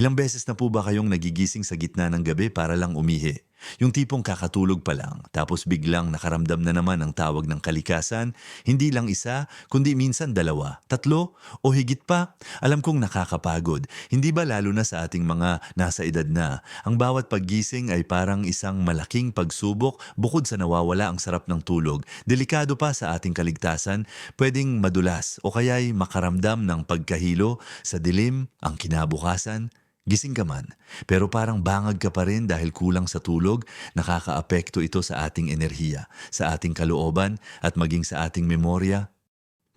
Ilang beses na po ba kayong nagigising sa gitna ng gabi para lang umihi? Yung tipong kakatulog pa lang, tapos biglang nakaramdam na naman ang tawag ng kalikasan, hindi lang isa, kundi minsan dalawa, tatlo, o higit pa. Alam kong nakakapagod, hindi ba lalo na sa ating mga nasa edad na, ang bawat paggising ay parang isang malaking pagsubok bukod sa nawawala ang sarap ng tulog. Delikado pa sa ating kaligtasan, pwedeng madulas o kaya'y makaramdam ng pagkahilo sa dilim, ang kinabukasan, Gising ka man, pero parang bangag ka pa rin dahil kulang sa tulog, nakakaapekto ito sa ating enerhiya, sa ating kalooban at maging sa ating memorya.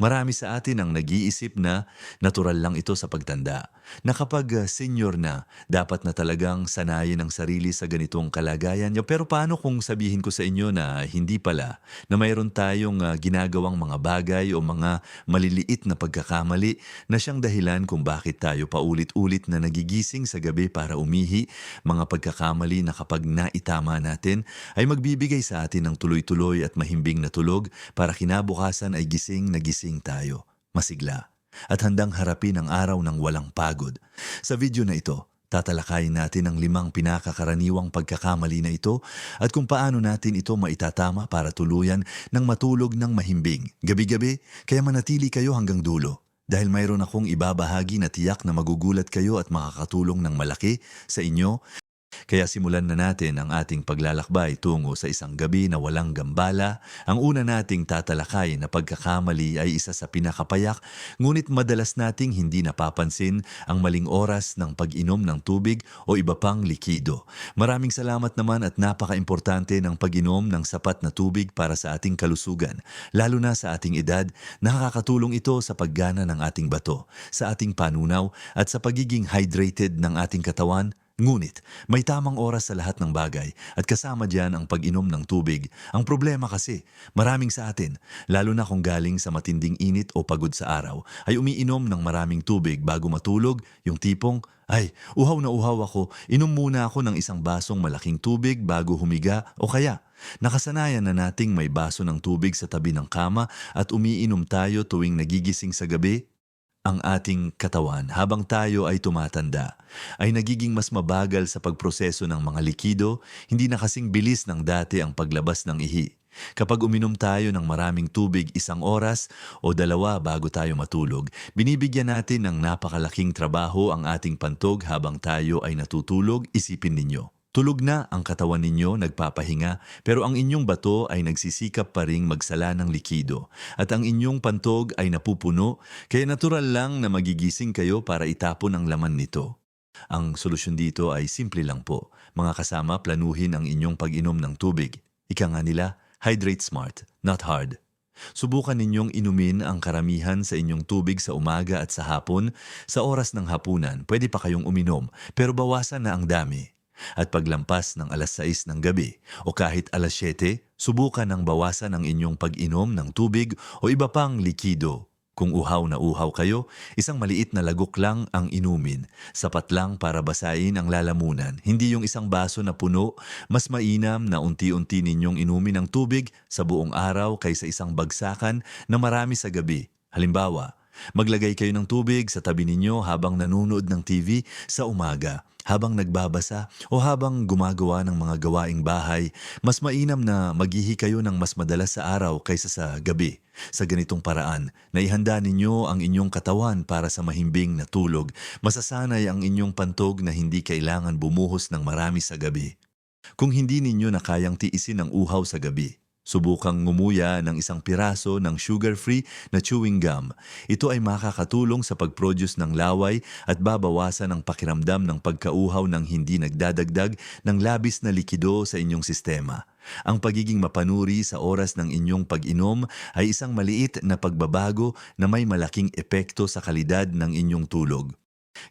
Marami sa atin ang nag-iisip na natural lang ito sa pagtanda, na kapag uh, senior na, dapat na talagang sanayin ang sarili sa ganitong kalagayan. Yo, Pero paano kung sabihin ko sa inyo na hindi pala, na mayroon tayong uh, ginagawang mga bagay o mga maliliit na pagkakamali na siyang dahilan kung bakit tayo paulit-ulit na nagigising sa gabi para umihi, mga pagkakamali na kapag naitama natin ay magbibigay sa atin ng tuloy-tuloy at mahimbing na tulog para kinabukasan ay gising na gising tayo, masigla, at handang harapin ang araw ng walang pagod. Sa video na ito, tatalakayin natin ang limang pinakakaraniwang pagkakamali na ito at kung paano natin ito maitatama para tuluyan ng matulog ng mahimbing. Gabi-gabi, kaya manatili kayo hanggang dulo. Dahil mayroon akong ibabahagi na tiyak na magugulat kayo at makakatulong ng malaki sa inyo kaya simulan na natin ang ating paglalakbay tungo sa isang gabi na walang gambala. Ang una nating tatalakay na pagkakamali ay isa sa pinakapayak, ngunit madalas nating hindi napapansin ang maling oras ng pag-inom ng tubig o iba pang likido. Maraming salamat naman at napaka-importante ng pag-inom ng sapat na tubig para sa ating kalusugan. Lalo na sa ating edad, nakakatulong ito sa paggana ng ating bato, sa ating panunaw at sa pagiging hydrated ng ating katawan Ngunit, may tamang oras sa lahat ng bagay at kasama diyan ang pag-inom ng tubig. Ang problema kasi, maraming sa atin, lalo na kung galing sa matinding init o pagod sa araw, ay umiinom ng maraming tubig bago matulog, yung tipong, ay, uhaw na uhaw ako, inom muna ako ng isang basong malaking tubig bago humiga o kaya, nakasanayan na nating may baso ng tubig sa tabi ng kama at umiinom tayo tuwing nagigising sa gabi ang ating katawan habang tayo ay tumatanda ay nagiging mas mabagal sa pagproseso ng mga likido, hindi na kasing bilis ng dati ang paglabas ng ihi. Kapag uminom tayo ng maraming tubig isang oras o dalawa bago tayo matulog, binibigyan natin ng napakalaking trabaho ang ating pantog habang tayo ay natutulog, isipin ninyo. Tulog na ang katawan ninyo nagpapahinga pero ang inyong bato ay nagsisikap pa ring magsala ng likido at ang inyong pantog ay napupuno kaya natural lang na magigising kayo para itapon ang laman nito. Ang solusyon dito ay simple lang po. Mga kasama, planuhin ang inyong pag-inom ng tubig. Ika nga nila, hydrate smart, not hard. Subukan ninyong inumin ang karamihan sa inyong tubig sa umaga at sa hapon. Sa oras ng hapunan, pwede pa kayong uminom pero bawasan na ang dami. At paglampas ng alas 6 ng gabi o kahit alas 7, subukan ng bawasan ang inyong pag-inom ng tubig o iba pang likido. Kung uhaw na uhaw kayo, isang maliit na lagok lang ang inumin. Sapat lang para basain ang lalamunan. Hindi yung isang baso na puno, mas mainam na unti-unti ninyong inumin ang tubig sa buong araw kaysa isang bagsakan na marami sa gabi. Halimbawa, maglagay kayo ng tubig sa tabi ninyo habang nanonood ng TV sa umaga habang nagbabasa o habang gumagawa ng mga gawaing bahay, mas mainam na maghihi kayo ng mas madalas sa araw kaysa sa gabi. Sa ganitong paraan, naihanda ninyo ang inyong katawan para sa mahimbing na tulog. Masasanay ang inyong pantog na hindi kailangan bumuhos ng marami sa gabi. Kung hindi ninyo na kayang tiisin ang uhaw sa gabi, Subukang ngumuya ng isang piraso ng sugar-free na chewing gum. Ito ay makakatulong sa pag-produce ng laway at babawasan ang pakiramdam ng pagkauhaw ng hindi nagdadagdag ng labis na likido sa inyong sistema. Ang pagiging mapanuri sa oras ng inyong pag-inom ay isang maliit na pagbabago na may malaking epekto sa kalidad ng inyong tulog.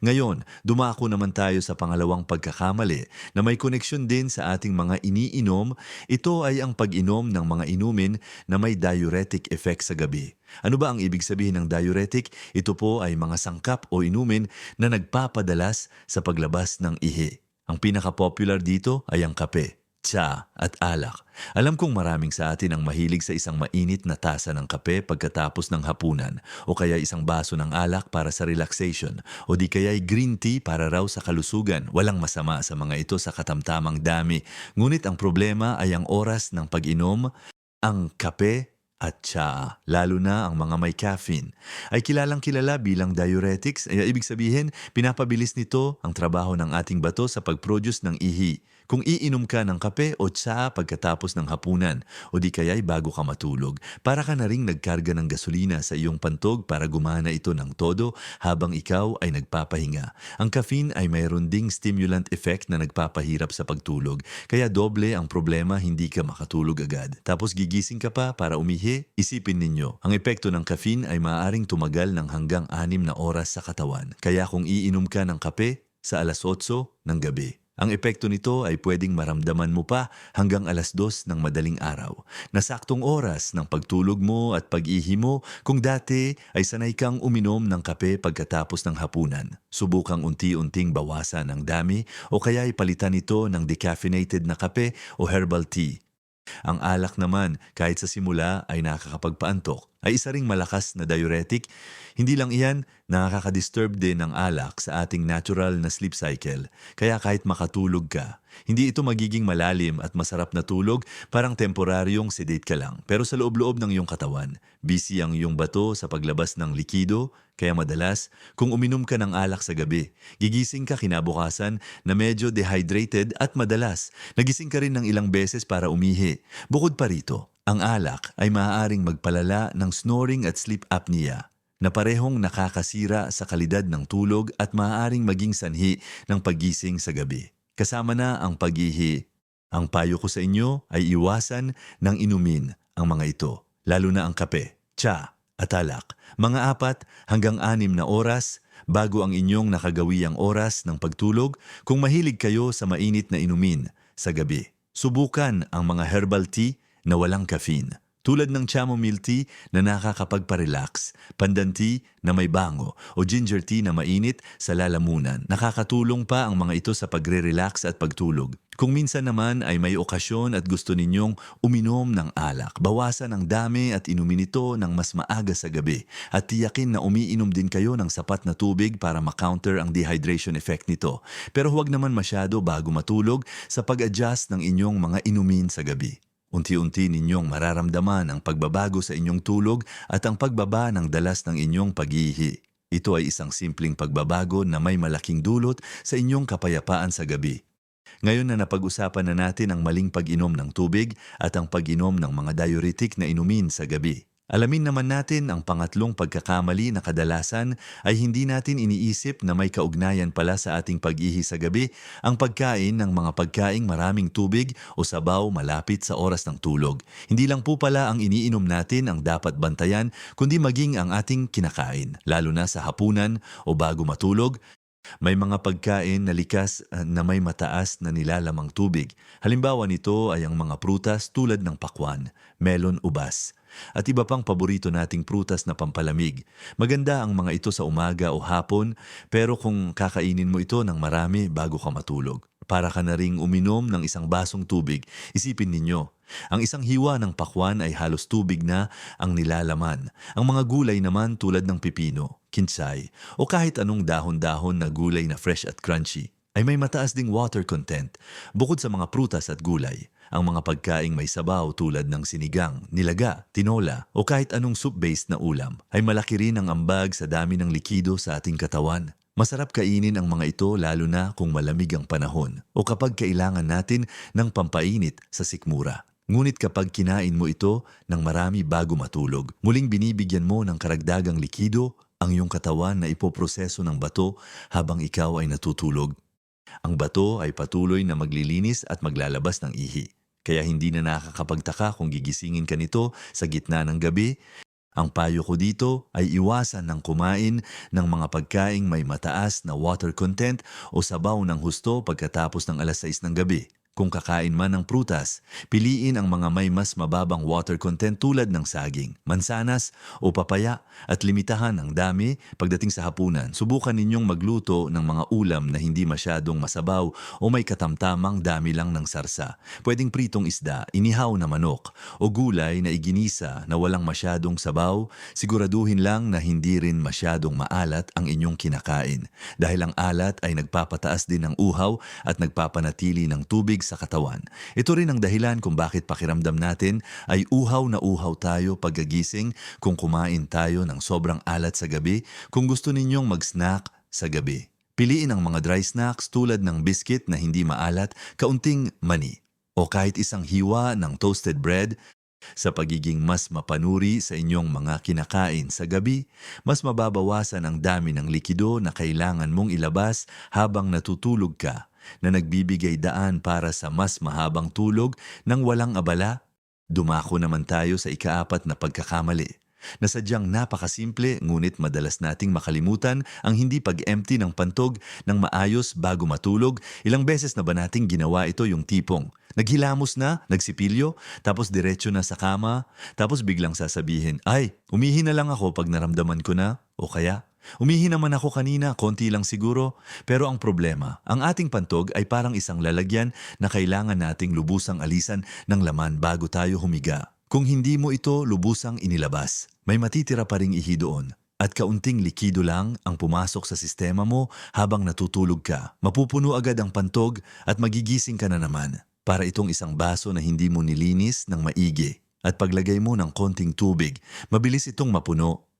Ngayon, dumako naman tayo sa pangalawang pagkakamali na may koneksyon din sa ating mga iniinom. Ito ay ang pag-inom ng mga inumin na may diuretic effect sa gabi. Ano ba ang ibig sabihin ng diuretic? Ito po ay mga sangkap o inumin na nagpapadalas sa paglabas ng ihi. Ang pinaka-popular dito ay ang kape. Tsa at alak. Alam kong maraming sa atin ang mahilig sa isang mainit na tasa ng kape pagkatapos ng hapunan o kaya isang baso ng alak para sa relaxation o di kaya'y green tea para raw sa kalusugan. Walang masama sa mga ito sa katamtamang dami. Ngunit ang problema ay ang oras ng pag-inom, ang kape at tsaa, lalo na ang mga may caffeine, ay kilalang kilala bilang diuretics. Ay, ibig sabihin, pinapabilis nito ang trabaho ng ating bato sa pag-produce ng ihi. Kung iinom ka ng kape o tsaa pagkatapos ng hapunan o di kaya'y bago ka matulog, para ka na ring nagkarga ng gasolina sa iyong pantog para gumana ito ng todo habang ikaw ay nagpapahinga. Ang caffeine ay mayroon ding stimulant effect na nagpapahirap sa pagtulog, kaya doble ang problema hindi ka makatulog agad. Tapos gigising ka pa para umihi, isipin ninyo, ang epekto ng caffeine ay maaaring tumagal ng hanggang anim na oras sa katawan. Kaya kung iinom ka ng kape sa alas 8 ng gabi, ang epekto nito ay pwedeng maramdaman mo pa hanggang alas 2 ng madaling araw. Nasaktong oras ng pagtulog mo at pag-ihi mo kung dati ay sanay kang uminom ng kape pagkatapos ng hapunan. Subukang unti-unting bawasan ang dami o kaya ipalitan ito ng decaffeinated na kape o herbal tea. Ang alak naman, kahit sa simula ay nakakapagpaantok, ay isa ring malakas na diuretic. Hindi lang iyan, nakakadisturb din ng alak sa ating natural na sleep cycle. Kaya kahit makatulog ka, hindi ito magiging malalim at masarap na tulog, parang temporaryong sedate ka lang. Pero sa loob-loob ng iyong katawan, busy ang iyong bato sa paglabas ng likido, kaya madalas, kung uminom ka ng alak sa gabi, gigising ka kinabukasan na medyo dehydrated at madalas, nagising ka rin ng ilang beses para umihi. Bukod pa rito, ang alak ay maaaring magpalala ng snoring at sleep apnea na parehong nakakasira sa kalidad ng tulog at maaaring maging sanhi ng paggising sa gabi. Kasama na ang pag-ihi. Ang payo ko sa inyo ay iwasan ng inumin ang mga ito, lalo na ang kape, tsa at alak. Mga apat hanggang anim na oras bago ang inyong nakagawiyang oras ng pagtulog kung mahilig kayo sa mainit na inumin sa gabi. Subukan ang mga herbal tea na walang caffeine. Tulad ng chamomile tea na nakakapagparelax, pandan tea na may bango, o ginger tea na mainit sa lalamunan. Nakakatulong pa ang mga ito sa pagre-relax at pagtulog. Kung minsan naman ay may okasyon at gusto ninyong uminom ng alak, bawasan ang dami at inumin ito ng mas maaga sa gabi at tiyakin na umiinom din kayo ng sapat na tubig para makounter ang dehydration effect nito. Pero huwag naman masyado bago matulog sa pag-adjust ng inyong mga inumin sa gabi. Unti-unti ninyong mararamdaman ang pagbabago sa inyong tulog at ang pagbaba ng dalas ng inyong pag-ihi. Ito ay isang simpleng pagbabago na may malaking dulot sa inyong kapayapaan sa gabi. Ngayon na napag-usapan na natin ang maling pag-inom ng tubig at ang pag-inom ng mga diuretic na inumin sa gabi. Alamin naman natin ang pangatlong pagkakamali na kadalasan ay hindi natin iniisip na may kaugnayan pala sa ating pag-ihi sa gabi ang pagkain ng mga pagkaing maraming tubig o sabaw malapit sa oras ng tulog. Hindi lang po pala ang iniinom natin ang dapat bantayan kundi maging ang ating kinakain, lalo na sa hapunan o bago matulog may mga pagkain na likas uh, na may mataas na nilalamang tubig. Halimbawa nito ay ang mga prutas tulad ng pakwan, melon ubas, at iba pang paborito nating prutas na pampalamig. Maganda ang mga ito sa umaga o hapon, pero kung kakainin mo ito ng marami bago ka matulog, para ka na ring uminom ng isang basong tubig, isipin ninyo, ang isang hiwa ng pakwan ay halos tubig na ang nilalaman. Ang mga gulay naman tulad ng pipino, kinsay, o kahit anong dahon-dahon na gulay na fresh at crunchy, ay may mataas ding water content bukod sa mga prutas at gulay. Ang mga pagkaing may sabaw tulad ng sinigang, nilaga, tinola o kahit anong soup-based na ulam ay malaki rin ang ambag sa dami ng likido sa ating katawan. Masarap kainin ang mga ito lalo na kung malamig ang panahon o kapag kailangan natin ng pampainit sa sikmura. Ngunit kapag kinain mo ito ng marami bago matulog, muling binibigyan mo ng karagdagang likido ang iyong katawan na ipoproseso ng bato habang ikaw ay natutulog. Ang bato ay patuloy na maglilinis at maglalabas ng ihi. Kaya hindi na nakakapagtaka kung gigisingin ka nito sa gitna ng gabi. Ang payo ko dito ay iwasan ng kumain ng mga pagkaing may mataas na water content o sabaw ng husto pagkatapos ng alas 6 ng gabi. Kung kakain man ng prutas, piliin ang mga may mas mababang water content tulad ng saging, mansanas o papaya at limitahan ang dami pagdating sa hapunan. Subukan ninyong magluto ng mga ulam na hindi masyadong masabaw o may katamtamang dami lang ng sarsa. Pwedeng pritong isda, inihaw na manok o gulay na iginisa na walang masyadong sabaw. Siguraduhin lang na hindi rin masyadong maalat ang inyong kinakain dahil ang alat ay nagpapataas din ng uhaw at nagpapanatili ng tubig sa katawan. Ito rin ang dahilan kung bakit pakiramdam natin ay uhaw na uhaw tayo pagkagising kung kumain tayo ng sobrang alat sa gabi kung gusto ninyong mag-snack sa gabi. Piliin ang mga dry snacks tulad ng biscuit na hindi maalat, kaunting mani, o kahit isang hiwa ng toasted bread sa pagiging mas mapanuri sa inyong mga kinakain sa gabi, mas mababawasan ang dami ng likido na kailangan mong ilabas habang natutulog ka na nagbibigay daan para sa mas mahabang tulog ng walang abala. Dumako naman tayo sa ikaapat na pagkakamali na sadyang napakasimple ngunit madalas nating makalimutan ang hindi pag-empty ng pantog ng maayos bago matulog. Ilang beses na ba nating ginawa ito yung tipong naghilamos na, nagsipilyo, tapos diretso na sa kama, tapos biglang sasabihin, ay, umihi na lang ako pag naramdaman ko na, o kaya, Umihi naman ako kanina, konti lang siguro. Pero ang problema, ang ating pantog ay parang isang lalagyan na kailangan nating lubusang alisan ng laman bago tayo humiga. Kung hindi mo ito lubusang inilabas, may matitira pa ring ihi doon. At kaunting likido lang ang pumasok sa sistema mo habang natutulog ka. Mapupuno agad ang pantog at magigising ka na naman. Para itong isang baso na hindi mo nilinis ng maigi. At paglagay mo ng konting tubig, mabilis itong mapuno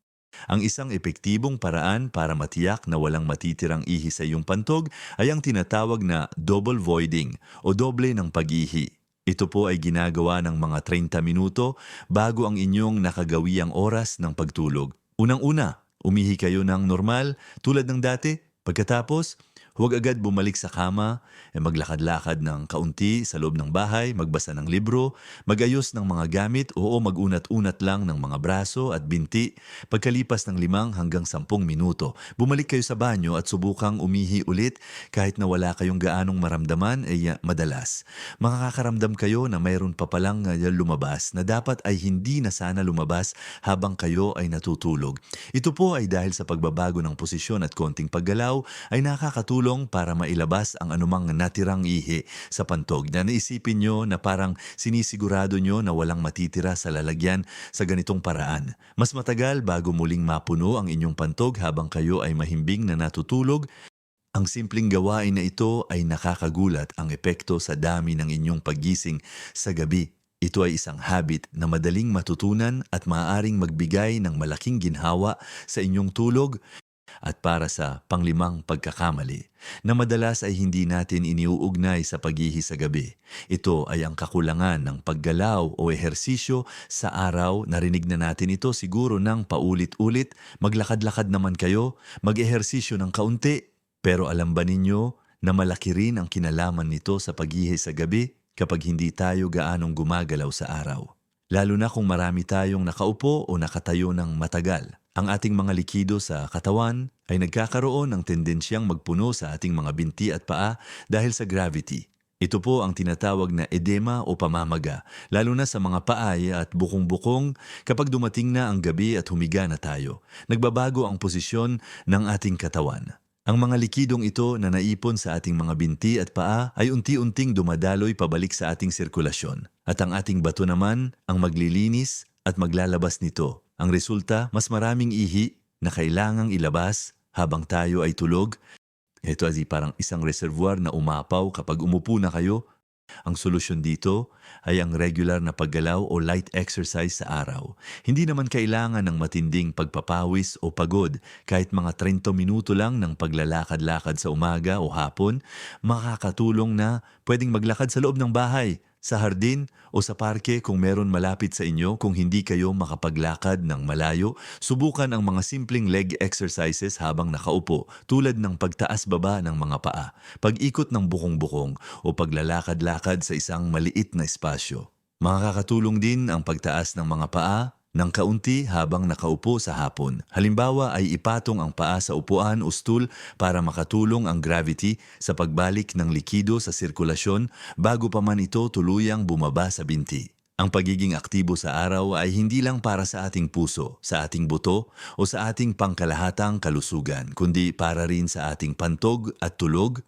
ang isang epektibong paraan para matiyak na walang matitirang ihi sa iyong pantog ay ang tinatawag na double voiding o doble ng pag-ihi. Ito po ay ginagawa ng mga 30 minuto bago ang inyong nakagawiang oras ng pagtulog. Unang-una, umihi kayo ng normal tulad ng dati. Pagkatapos, Huwag agad bumalik sa kama, e maglakad-lakad ng kaunti sa loob ng bahay, magbasa ng libro, magayos ng mga gamit, oo magunat-unat lang ng mga braso at binti. Pagkalipas ng limang hanggang sampung minuto, bumalik kayo sa banyo at subukang umihi ulit kahit na wala kayong gaanong maramdaman ay eh, madalas. Makakaramdam kayo na mayroon pa palang uh, lumabas na dapat ay hindi na sana lumabas habang kayo ay natutulog. Ito po ay dahil sa pagbabago ng posisyon at konting paggalaw ay nakakatulong tulong para mailabas ang anumang natirang ihi sa pantog na naisipin nyo na parang sinisigurado nyo na walang matitira sa lalagyan sa ganitong paraan. Mas matagal bago muling mapuno ang inyong pantog habang kayo ay mahimbing na natutulog ang simpleng gawain na ito ay nakakagulat ang epekto sa dami ng inyong paggising sa gabi. Ito ay isang habit na madaling matutunan at maaaring magbigay ng malaking ginhawa sa inyong tulog at para sa panglimang pagkakamali na madalas ay hindi natin iniuugnay sa paghihi sa gabi. Ito ay ang kakulangan ng paggalaw o ehersisyo sa araw. Narinig na natin ito siguro ng paulit-ulit. Maglakad-lakad naman kayo, mag-ehersisyo ng kaunti. Pero alam ba ninyo na malaki rin ang kinalaman nito sa paghihi sa gabi kapag hindi tayo gaanong gumagalaw sa araw? Lalo na kung marami tayong nakaupo o nakatayo ng matagal. Ang ating mga likido sa katawan ay nagkakaroon ng tendensyang magpuno sa ating mga binti at paa dahil sa gravity. Ito po ang tinatawag na edema o pamamaga, lalo na sa mga paay at bukong-bukong kapag dumating na ang gabi at humiga na tayo. Nagbabago ang posisyon ng ating katawan. Ang mga likidong ito na naipon sa ating mga binti at paa ay unti-unting dumadaloy pabalik sa ating sirkulasyon. At ang ating bato naman ang maglilinis at maglalabas nito ang resulta, mas maraming ihi na kailangang ilabas habang tayo ay tulog. Ito ay parang isang reservoir na umapaw kapag umupo na kayo. Ang solusyon dito ay ang regular na paggalaw o light exercise sa araw. Hindi naman kailangan ng matinding pagpapawis o pagod. Kahit mga 30 minuto lang ng paglalakad-lakad sa umaga o hapon, makakatulong na pwedeng maglakad sa loob ng bahay sa hardin o sa parke kung meron malapit sa inyo kung hindi kayo makapaglakad ng malayo, subukan ang mga simpleng leg exercises habang nakaupo tulad ng pagtaas-baba ng mga paa, pag-ikot ng bukong-bukong o paglalakad-lakad sa isang maliit na espasyo. Makakatulong din ang pagtaas ng mga paa ng kaunti habang nakaupo sa hapon. Halimbawa ay ipatong ang paa sa upuan o stool para makatulong ang gravity sa pagbalik ng likido sa sirkulasyon bago pa man ito tuluyang bumaba sa binti. Ang pagiging aktibo sa araw ay hindi lang para sa ating puso, sa ating buto o sa ating pangkalahatang kalusugan, kundi para rin sa ating pantog at tulog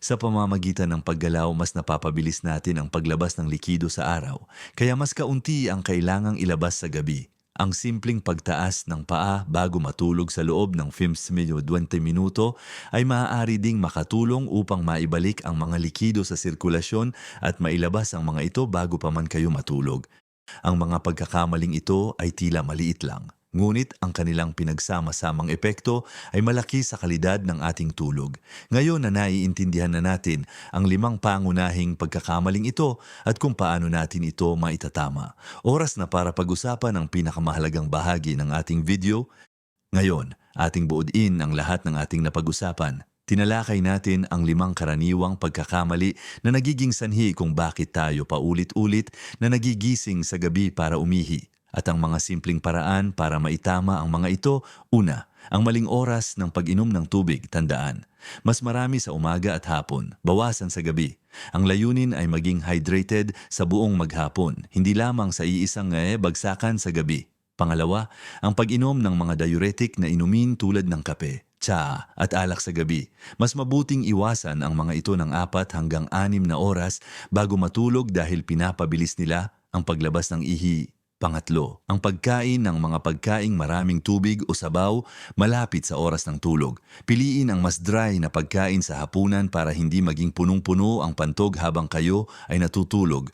sa pamamagitan ng paggalaw, mas napapabilis natin ang paglabas ng likido sa araw, kaya mas kaunti ang kailangang ilabas sa gabi. Ang simpleng pagtaas ng paa bago matulog sa loob ng 15-20 minuto ay maaari ding makatulong upang maibalik ang mga likido sa sirkulasyon at mailabas ang mga ito bago pa man kayo matulog. Ang mga pagkakamaling ito ay tila maliit lang, ngunit ang kanilang pinagsama-samang epekto ay malaki sa kalidad ng ating tulog. Ngayon na naiintindihan na natin ang limang pangunahing pagkakamaling ito at kung paano natin ito maitatama. Oras na para pag-usapan ang pinakamahalagang bahagi ng ating video. Ngayon, ating buodin ang lahat ng ating napag-usapan. Tinalakay natin ang limang karaniwang pagkakamali na nagiging sanhi kung bakit tayo paulit-ulit na nagigising sa gabi para umihi. At ang mga simpleng paraan para maitama ang mga ito, una, ang maling oras ng pag-inom ng tubig, tandaan. Mas marami sa umaga at hapon, bawasan sa gabi. Ang layunin ay maging hydrated sa buong maghapon, hindi lamang sa iisang eh, bagsakan sa gabi. Pangalawa, ang pag-inom ng mga diuretic na inumin tulad ng kape, tsa at alak sa gabi. Mas mabuting iwasan ang mga ito ng apat hanggang anim na oras bago matulog dahil pinapabilis nila ang paglabas ng ihi Pangatlo, ang pagkain ng mga pagkaing maraming tubig o sabaw malapit sa oras ng tulog. Piliin ang mas dry na pagkain sa hapunan para hindi maging punong-puno ang pantog habang kayo ay natutulog.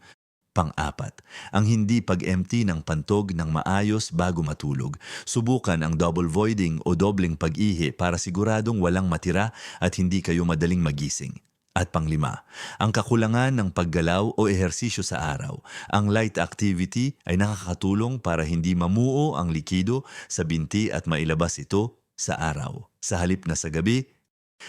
Pang-apat, ang hindi pag-empty ng pantog ng maayos bago matulog. Subukan ang double voiding o dobleng pag-ihi para siguradong walang matira at hindi kayo madaling magising. At panglima, ang kakulangan ng paggalaw o ehersisyo sa araw. Ang light activity ay nakakatulong para hindi mamuo ang likido sa binti at mailabas ito sa araw. Sa halip na sa gabi,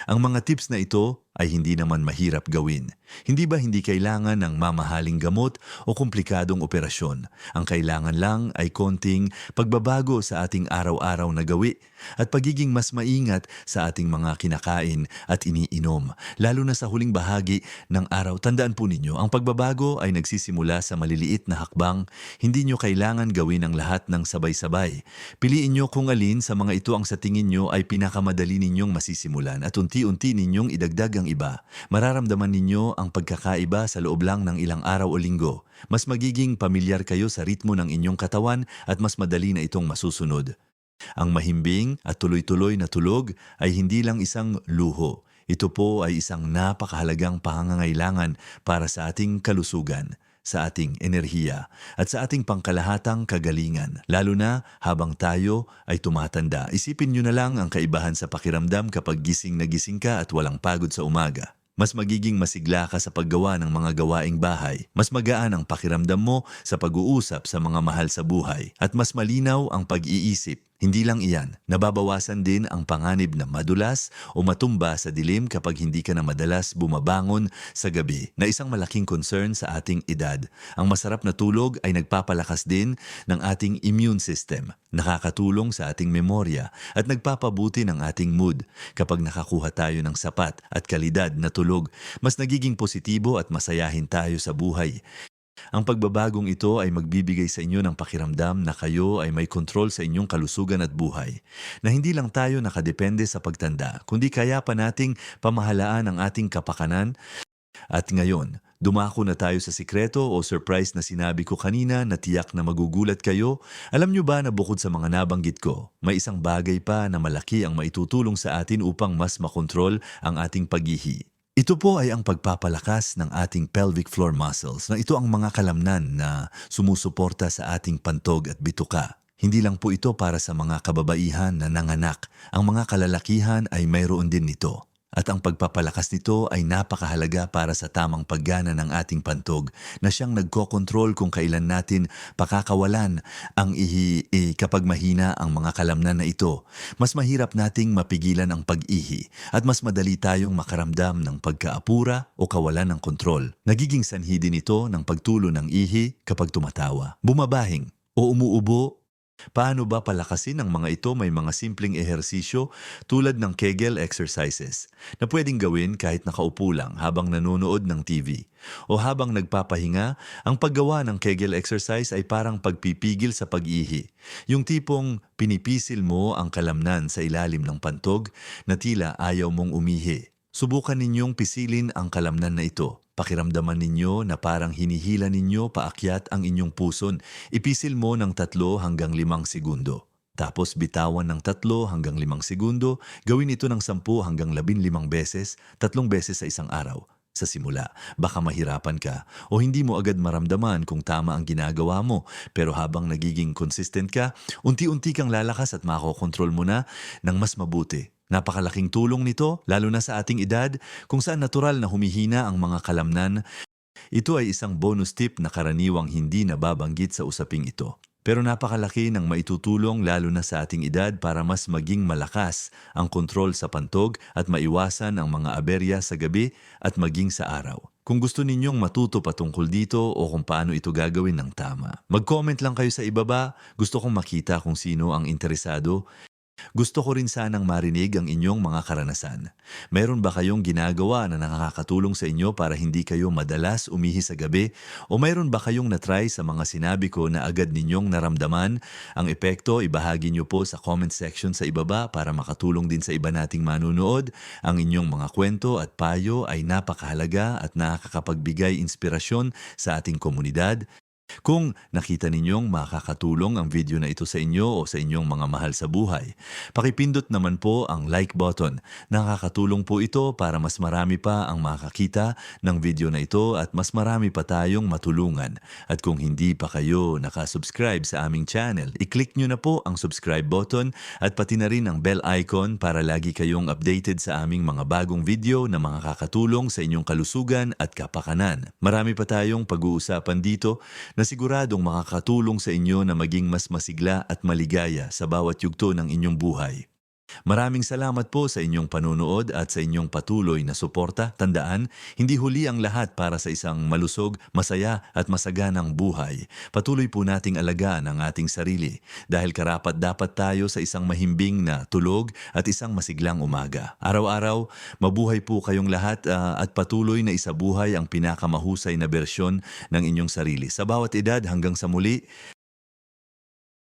ang mga tips na ito ay hindi naman mahirap gawin. Hindi ba hindi kailangan ng mamahaling gamot o komplikadong operasyon? Ang kailangan lang ay konting pagbabago sa ating araw-araw na gawi at pagiging mas maingat sa ating mga kinakain at iniinom. Lalo na sa huling bahagi ng araw, tandaan po ninyo, ang pagbabago ay nagsisimula sa maliliit na hakbang. Hindi nyo kailangan gawin ang lahat ng sabay-sabay. Piliin nyo kung alin sa mga ito ang sa tingin nyo ay pinakamadali ninyong masisimulan at unti-unti ninyong idagdag iba. Mararamdaman ninyo ang pagkakaiba sa loob lang ng ilang araw o linggo. Mas magiging pamilyar kayo sa ritmo ng inyong katawan at mas madali na itong masusunod. Ang mahimbing at tuloy-tuloy na tulog ay hindi lang isang luho. Ito po ay isang napakahalagang pangangailangan para sa ating kalusugan sa ating enerhiya at sa ating pangkalahatang kagalingan, lalo na habang tayo ay tumatanda. Isipin nyo na lang ang kaibahan sa pakiramdam kapag gising na gising ka at walang pagod sa umaga. Mas magiging masigla ka sa paggawa ng mga gawaing bahay. Mas magaan ang pakiramdam mo sa pag-uusap sa mga mahal sa buhay. At mas malinaw ang pag-iisip. Hindi lang iyan, nababawasan din ang panganib na madulas o matumba sa dilim kapag hindi ka na madalas bumabangon sa gabi na isang malaking concern sa ating edad. Ang masarap na tulog ay nagpapalakas din ng ating immune system, nakakatulong sa ating memorya at nagpapabuti ng ating mood. Kapag nakakuha tayo ng sapat at kalidad na tulog, mas nagiging positibo at masayahin tayo sa buhay. Ang pagbabagong ito ay magbibigay sa inyo ng pakiramdam na kayo ay may kontrol sa inyong kalusugan at buhay. Na hindi lang tayo nakadepende sa pagtanda, kundi kaya pa nating pamahalaan ang ating kapakanan. At ngayon, dumako na tayo sa sikreto o surprise na sinabi ko kanina na tiyak na magugulat kayo. Alam nyo ba na bukod sa mga nabanggit ko, may isang bagay pa na malaki ang maitutulong sa atin upang mas makontrol ang ating paghihi. Ito po ay ang pagpapalakas ng ating pelvic floor muscles na ito ang mga kalamnan na sumusuporta sa ating pantog at bituka. Hindi lang po ito para sa mga kababaihan na nanganak. Ang mga kalalakihan ay mayroon din nito. At ang pagpapalakas nito ay napakahalaga para sa tamang paggana ng ating pantog na siyang nagkokontrol kung kailan natin pakakawalan ang ihi eh, kapag mahina ang mga kalamnan na ito. Mas mahirap nating mapigilan ang pag-ihi at mas madali tayong makaramdam ng pagkaapura o kawalan ng kontrol. Nagiging sanhi din ito ng pagtulo ng ihi kapag tumatawa, bumabahing o umuubo Paano ba palakasin ang mga ito? May mga simpleng ehersisyo tulad ng Kegel exercises na pwedeng gawin kahit nakaupo lang habang nanonood ng TV. O habang nagpapahinga, ang paggawa ng Kegel exercise ay parang pagpipigil sa pag-ihi. Yung tipong pinipisil mo ang kalamnan sa ilalim ng pantog na tila ayaw mong umihi. Subukan ninyong pisilin ang kalamnan na ito. Pakiramdaman ninyo na parang hinihila ninyo paakyat ang inyong puson. Ipisil mo ng tatlo hanggang limang segundo. Tapos bitawan ng tatlo hanggang limang segundo, gawin ito ng sampu hanggang labin limang beses, tatlong beses sa isang araw. Sa simula, baka mahirapan ka o hindi mo agad maramdaman kung tama ang ginagawa mo. Pero habang nagiging consistent ka, unti-unti kang lalakas at makokontrol mo na ng mas mabuti. Napakalaking tulong nito, lalo na sa ating edad, kung saan natural na humihina ang mga kalamnan. Ito ay isang bonus tip na karaniwang hindi nababanggit sa usaping ito. Pero napakalaki ng maitutulong lalo na sa ating edad para mas maging malakas ang kontrol sa pantog at maiwasan ang mga aberya sa gabi at maging sa araw. Kung gusto ninyong matuto patungkol dito o kung paano ito gagawin ng tama, mag-comment lang kayo sa ibaba. Gusto kong makita kung sino ang interesado. Gusto ko rin sanang marinig ang inyong mga karanasan. Meron ba kayong ginagawa na nakakatulong sa inyo para hindi kayo madalas umihi sa gabi? O mayroon ba kayong natry sa mga sinabi ko na agad ninyong naramdaman? Ang epekto, ibahagi nyo po sa comment section sa ibaba para makatulong din sa iba nating manunood. Ang inyong mga kwento at payo ay napakahalaga at nakakapagbigay inspirasyon sa ating komunidad. Kung nakita ninyong makakatulong ang video na ito sa inyo o sa inyong mga mahal sa buhay, pakipindot naman po ang like button. Nakakatulong po ito para mas marami pa ang makakita ng video na ito at mas marami pa tayong matulungan. At kung hindi pa kayo nakasubscribe sa aming channel, i-click nyo na po ang subscribe button at pati na rin ang bell icon para lagi kayong updated sa aming mga bagong video na mga kakatulong sa inyong kalusugan at kapakanan. Marami pa tayong pag-uusapan dito na siguradong makakatulong sa inyo na maging mas masigla at maligaya sa bawat yugto ng inyong buhay. Maraming salamat po sa inyong panunood at sa inyong patuloy na suporta. Tandaan, hindi huli ang lahat para sa isang malusog, masaya at masaganang buhay. Patuloy po nating alagaan ang ating sarili dahil karapat dapat tayo sa isang mahimbing na tulog at isang masiglang umaga. Araw-araw, mabuhay po kayong lahat ah, at patuloy na isabuhay ang pinakamahusay na bersyon ng inyong sarili. Sa bawat edad hanggang sa muli,